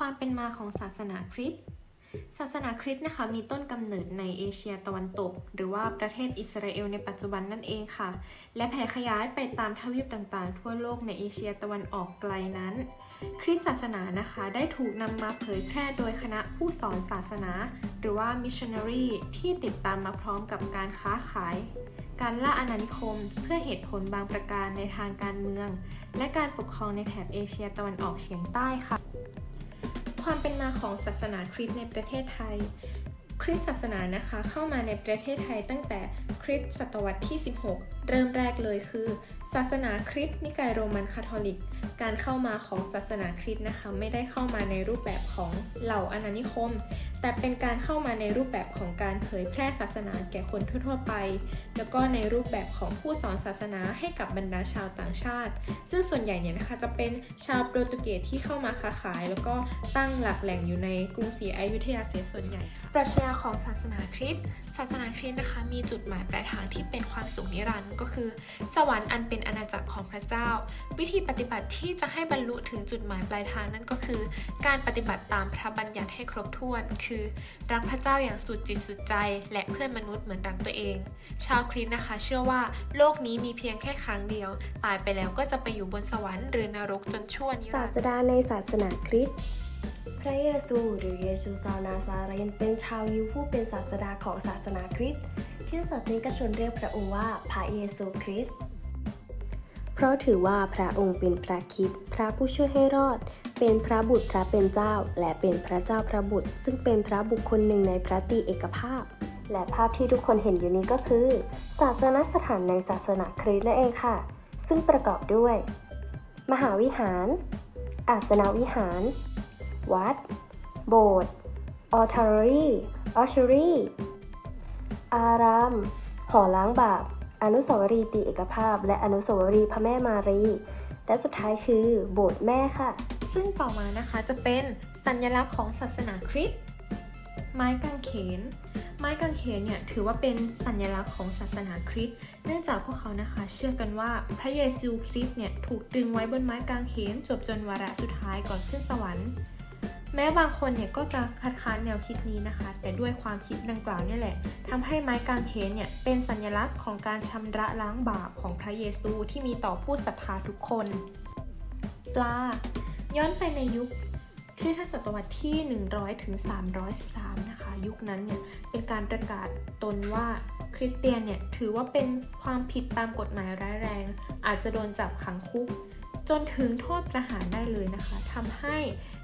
ความเป็นมาของศาสนาคริสต์ศาสนาคริสต์นะคะมีต้นกำเนิดในเอเชียตะวันตก หรือว่าประเทศอิสราเอลในปัจจุบันนั่นเองค่ะ และแผ่ขยายไปตามทวีปต่างๆ ทั่วโลกในเอเชียตะวันออกไกลนั้น คริสต์ศาสนานะคะได้ถูกนำมาเผยแพร่โดยคณะผู้สอนศาสนา หรือว่ามิชชันนารีที่ติดตามมาพร้อมกับการค้าขาย การล่าอาณานิคม เพื่อเหตุผลบางประการในทางการเมือง และการปกครองในแถบเอเชียตะวันออกเฉียงใต้ค่ะ ความเป็นมาของศาสนาคริสต์ในประเทศไทย คริสตศาสนานะคะเข้ามาในประเทศไทยตั้งแต่คริสต์ศตวรรษที่ 16 เริ่มแรกเลยคือ ศาสนาคริสต์นิกายโรมันคาทอลิก การเข้ามาของศาสนาคริสต์นะคะไม่ได้เข้ามาในรูปแบบของเหล่าอาณานิคม แต่เป็นการเข้ามาในรูปแบบของการเผยแพร่ศาสนาแก่คนทั่วๆไป แล้วก็ในรูปแบบของผู้สอนศาสนาให้กับบรรดาชาวต่างชาติ ซึ่งส่วนใหญ่เนี่ยนะคะจะเป็นชาวโปรตุเกสที่เข้ามาค้าขาย แล้วก็ตั้งหลักแหล่งอยู่ในกรุงศรีอยุธยาเสียส่วนใหญ่ปรัชญาของศาสนาคริสต์ศาสนาคริสต์นะคะมีจุดหมายปลายทางที่เป็นความสุขนิรันดร์ก็คือ สวรรค์อันเป็นอาณาจักรของพระเจ้า วิธีปฏิบัติที่จะให้บรรลุถึงจุดหมายปลายทางนั่นก็คือ การปฏิบัติตามพระบัญญัติให้ครบถ้วนคือ รักพระเจ้าอย่างสุดจิตสุดใจ และเพื่อนมนุษย์เหมือนรักตัวเอง ชาวคริสต์นะคะ เชื่อว่าโลกนี้มีเพียงแค่ครั้งเดียว ตายไปแล้วก็จะไปอยู่บนสวรรค์หรือนรกจนชั่วนิศารันดสร์ดาในศาสนาคริสต์พระเยซูหรือเยซูซาวนาซาเรนเป็นชาวยิวผู้เป็นศาสดาของศาสนาคริสต์ที่ศาสนิกชนเรียกพระองค์ว่าพระเยซูคริสต์เพราะถือว่าพระองค์เป็นพระคริดพระผู้ช่วยให้รอด เป็นพระบุตรพระเป็นเจ้า และเป็นพระเจ้าพระบุตร ซึ่งเป็นพระบุคคลหนึ่งในพระตรีเอกภาพ และภาพที่ทุกคนเห็นอยู่นี้ก็คือ ศาสนสถานในศาสนาคริสต์นั่นเองค่ะ ซึ่งประกอบด้วย มหาวิหาร อาสนวิหาร วัด โบสถ์ออทารีออชรีอาราม หอล้างบาป อนุสาวรีย์ตีเอกภาพ และอนุสาวรีย์พระแม่มารี และสุดท้ายคือโบสถ์แม่ค่ะ ซึ่งต่อมานะคะจะเป็นสัญลักษณ์ของศาสนาคริสต์ไม้กางเขน ไม้กางเขนเนี่ยถือว่าเป็นสัญลักษณ์ของศาสนาคริสต์เนื่องจากพวกเขานะคะ เชื่อกันว่าพระเยซูคริสต์เนี่ยถูกตึงไว้บนไม้กางเขนจบจนวาระสุดท้ายก่อนขึ้นสวรรค์ แม้บางคนเนี่ยก็จะคัดค้านแนวคิดนี้นะคะ แต่ด้วยความคิดดังกล่าวนี่แหละทำให้ไม้กางเขนเนี่ยเป็นสัญลักษณ์ของการชำระล้างบาปของพระเยซูที่มีต่อผู้ศรัทธาทุกคน ปลา ย้อนไปในยุคคริสตศตวรรษที่ 100ถึง313 นะคะ ยุคนั้นเนี่ยเป็นการประกาศตนว่าคริสเตียนเนี่ยถือว่าเป็นความผิดตามกฎหมายร้ายแรง อาจจะโดนจับขังคุก จนถึงโทษประหารได้เลยนะคะทำให้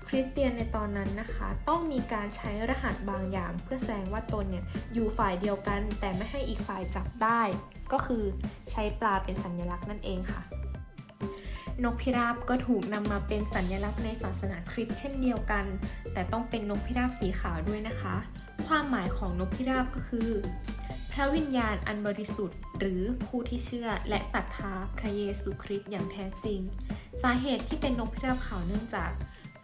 คริสเตียนในตอนนั้นนะคะ ต้องมีการใช้รหัสบางอย่าง เพื่อแสดงว่าตนเนี่ยอยู่ฝ่ายเดียวกัน แต่ไม่ให้อีกฝ่ายจับได้ ก็คือใช้ปลาเป็นสัญลักษณ์นั่นเองค่ะ นกพิราบก็ถูกนำมาเป็นสัญลักษณ์ในศาสนาคริสต์เช่นเดียวกัน แต่ต้องเป็นนกพิราบสีขาวด้วยนะคะ ความหมายของนกพิราบก็คือ พระวิญญาณอันบริสุทธิ์ หรือผู้ที่เชื่อและศรัทธาพระเยซูคริสต์อย่างแท้จริง สาเหตุที่เป็นนกพิราบขาวเนื่องจาก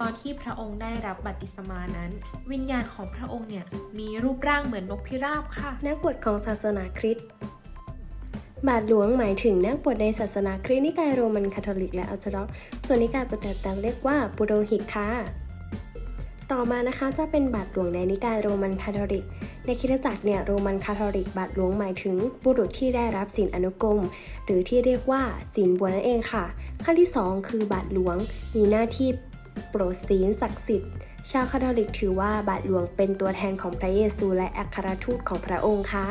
ตอนที่พระองค์ได้รับบัติศมานั้น วิญญาณของพระองค์เนี่ยมีรูปร่างเหมือนนกพิราบค่ะ นักบวชของศาสนาคริสต์ บาทหลวงหมายถึงนักบวชในศาสนาคริสต์นิกายโรมันคาทอลิกและอัลเทอร์ด็อกส่วนนิกายโปรเตสแตนต์เรียกว่าปุโรหิตค่ะ ต่อมานะคะจะเป็นบาทหลวงในนิกายโรมันคาทอลิก ในคริสตจักรเนี่ยโรมันคาทอลิกบาทหลวงหมายถึงบุรุษที่ได้รับศีลอนุกรม หรือที่เรียกว่าศีลบวชนั่นเองค่ะ ขั้นที่ 2 คือบาทหลวงมีหน้าที่โปรดศีลศักดิ์สิทธิ์ชาวคาทอลิกถือว่าบาทหลวงเป็นตัวแทนของพระเยซูและอัครทูตของพระองค์ค่ะ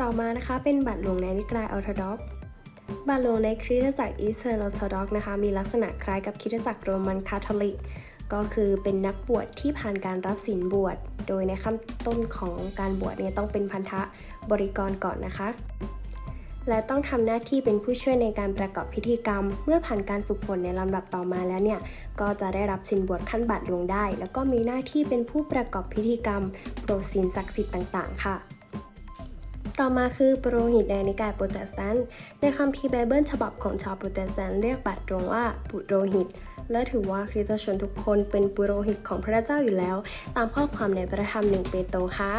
ต่อมานะคะเป็นบาทหลวงในนิกายออร์โธดอกซ์บาทหลวงในคริสตจักรอีสเทอร์ออร์โธดอกนะคะมีลักษณะคล้ายกับคริสตจักรโรมันคาทอลิก ก็คือเป็นนักบวชที่ผ่านการรับศีลบวช โดยในขั้นต้นของการบวชเนี่ยต้องเป็นพันธะบริกรก่อนนะคะ และต้องทำหน้าที่เป็นผู้ช่วยในการประกอบพิธีกรรม เมื่อผ่านการฝึกฝนในลำดับต่อมาแล้วเนี่ยก็จะได้รับสินบวชขั้นบาทหลวงได้ แล้วก็มีหน้าที่เป็นผู้ประกอบพิธีกรรมโปรดศีลศักดิ์สิทธิ์ต่าง ๆ ค่ะ ต่อมาคือปุโรหิตในนิกายโปรเตสแตนต์ในคัมภีร์ไบเบิลฉบับของชาวโปรเตสแตนต์เรียกบาทหลวงว่าปุโรหิต และถือว่าคริสตชนทุกคนเป็นปุโรหิตของพระเจ้าอยู่แล้ว ตามข้อความในพระธรรมหนึ่งเปโตรค่ะ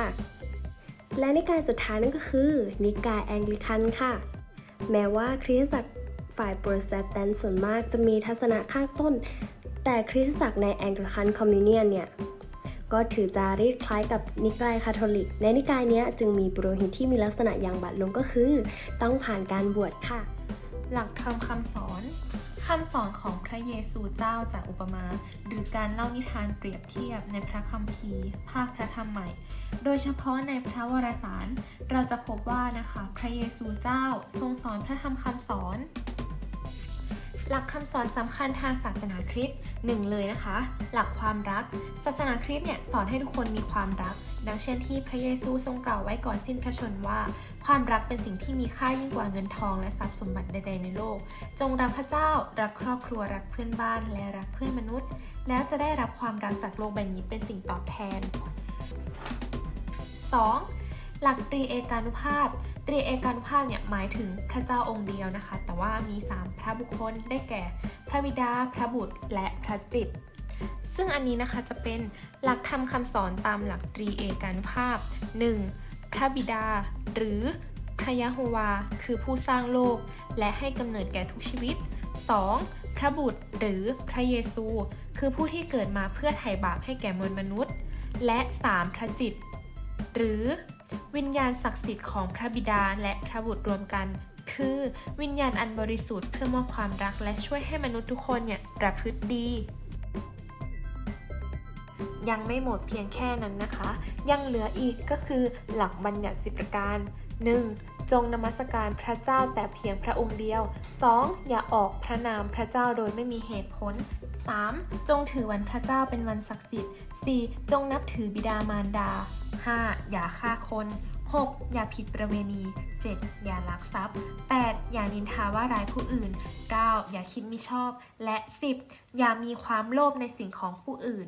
และนิกายสุดท้ายนั่นก็คือ นิกายแองกลิกันค่ะ แม้ว่าคริสตจักรฝ่ายโปรเตสแตนต์ส่วนมากจะมีทัศนะข้างต้น แต่คริสตจักรในแองกลิกันคอมมิวเนียนเนี่ย ก็ถือจารีตคล้ายกับนิกายคาทอลิก ในนิกายนี้จึงมีปุโรหิตที่มีลักษณะอย่างบาทหลงก็คือ ต้องผ่านการบวชค่ะ หลักธรรมคำสอนคำสอนของพระเยซูเจ้าจากอุปมา หรือการเล่านิทานเปรียบเทียบในพระคัมภีร์ ภาคพระธรรมใหม่ โดยเฉพาะในพระวรสาร เราจะพบว่านะคะ พระเยซูเจ้าทรงสอนพระธรรมคำสอน หลักคำสอนสำคัญทางศาสนาคริสต์หนึ่งเลยนะคะ หลักความรัก ศาสนาคริสต์เนี่ยสอนให้ทุกคนมีความรัก ดังเช่นที่พระเยซูทรงกล่าวไว้ก่อนสิ้นพระชนม์ว่า ความรักเป็นสิ่งที่มีค่ายิ่งกว่าเงินทองและทรัพย์สมบัติใด ๆ ในโลก จงรักพระเจ้า รักครอบครัวรักเพื่อนบ้านและรักเพื่อนมนุษย์ แล้วจะได้รับความรักจากโลกใบนี้เป็นสิ่งตอบแทน 2. หลักตรีเอกานุภาพ ตรีเอกานุภาพเนี่ยหมายถึงพระเจ้าองค์เดียวนะคะ แต่ว่ามี 3 พระบุคคลได้แก่ พระบิดา พระบุตร และพระจิต ซึ่งอันนี้นะคะจะเป็นหลักธรรมคำสอนตามหลักตรีเอกานุภาพ 1. พระบิดา หรือพระยะโฮวา คือผู้สร้างโลก และให้กำเนิดแก่ทุกชีวิต 2. พระบุตรหรือพระเยซู คือผู้ที่เกิดมาเพื่อไถ่บาปให้แก่มวลมนุษย์ และ 3. พระจิต หรือ วิญญาณศักดิ์สิทธิ์ของพระบิดาและพระบุตรรวมกัน คือวิญญาณอันบริสุทธิ์เพื่อมอบความรักและช่วยให้มนุษย์ทุกคนเนี่ยประพฤติดียังไม่หมดเพียงแค่นั้นนะคะ ยังเหลืออีกก็คือหลักบัญญัติสิบประการ 1. จงนมัสการพระเจ้าแต่เพียงพระองค์เดียว 2. อย่าออกพระนามพระเจ้าโดยไม่มีเหตุผล 3. จงถือวันพระเจ้าเป็นวันศักดิ์สิทธิ์ 4. จงนับถือบิดามารดา 5. อย่าฆ่าคน 6. อย่าผิดประเวณี 7. อย่าลักทรัพย์ 8. อย่านินทาว่าร้ายผู้อื่น 9. อย่าคิดมิชอบ และ 10. อย่ามีความโลภในสิ่งของผู้อื่น